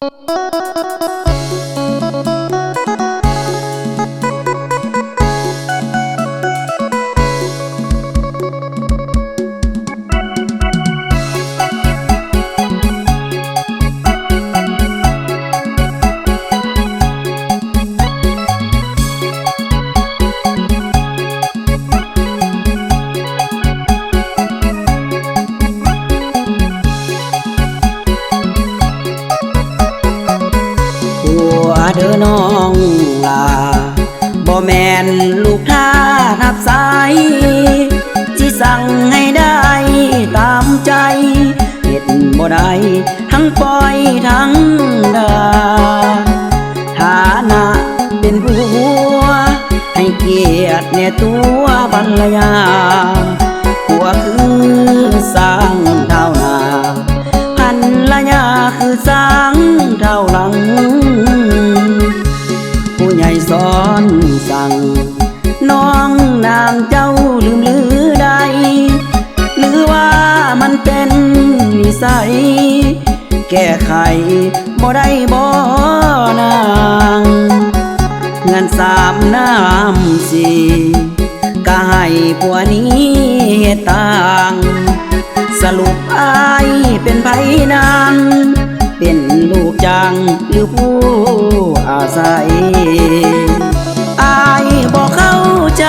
ผั เด้อน้องลาบ่แมนลูกท่าทับสายที่สั่งให้ได้ตามใจเห็ดบ่ได้ทั้งปล่อยทั้งดาฐานะเป็นผัว ให้เกียรติเนตัวภรรยาผัวคือสร้างเท่านาพันละยาคือสร้างเท่าหลัง สอนสั่ง น้องนางเจ้าลืมลือใด หรือว่ามันเป็นนิสัย แก้ไขบ่ได้บ่นางเงินสามน้ำสี่ก็ให้ผัวนี้ต่าง สรุปอายเป็นไผนาง ลูกจ้างหรือผู้อาศัยอายบอกเข้าใจ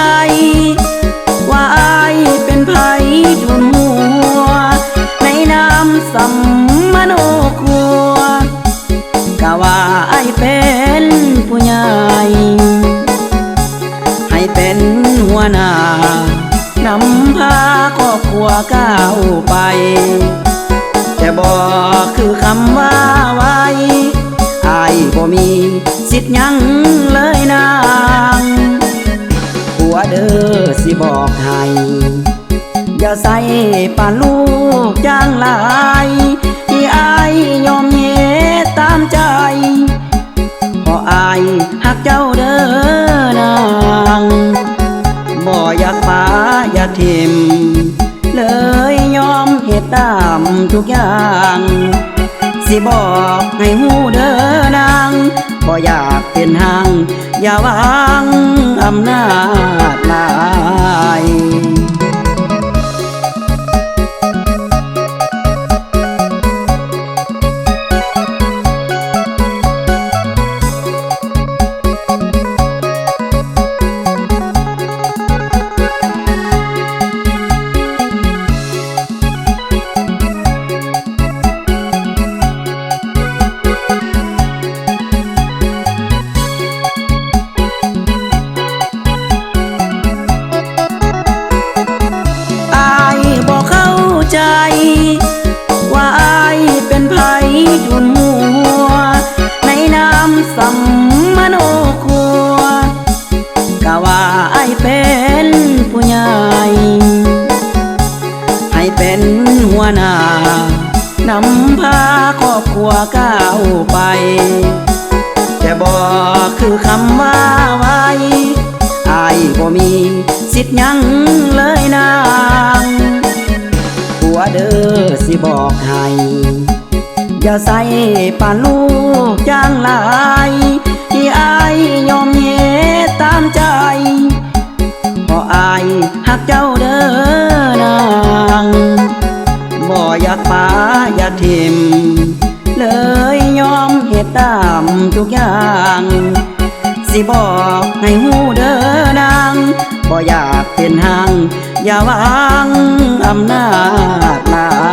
ว่าอายเป็นไผทุนหัว ในนามสัมมโนครัวกะว่าอายเป็นผู้ใหญ่ให้เป็นหัวหน้านำพาครอบครัวก้าวไป บอกคือคำว่าไว้อายบ่มีสิทธิ์ยังเลยนางผัวเด้อสิบอกให้อย่าใส่ป่านลูกจ้างหลายที่อายยอมเยตามใจเพราะอายหักเจ้าเด้อนางบ่อยากป้าอยาทิมเลยยอม ตามทุกอย่าง สิบอกให้หูเดินนางบ่อยากเป็นหาง อย่าวางอำนาจำพาครอบครัวก้าวไป แต่บอกคือคำว่าไว้อายบ่มีสิทธิ์ยังเลยนางผัวเด้อสิบอกให้ อย่าใส่ป่านลูกจ้างลา สิบอกให้หูเดินนางบ่อยากเป็นหางอย่าวางอำนาจ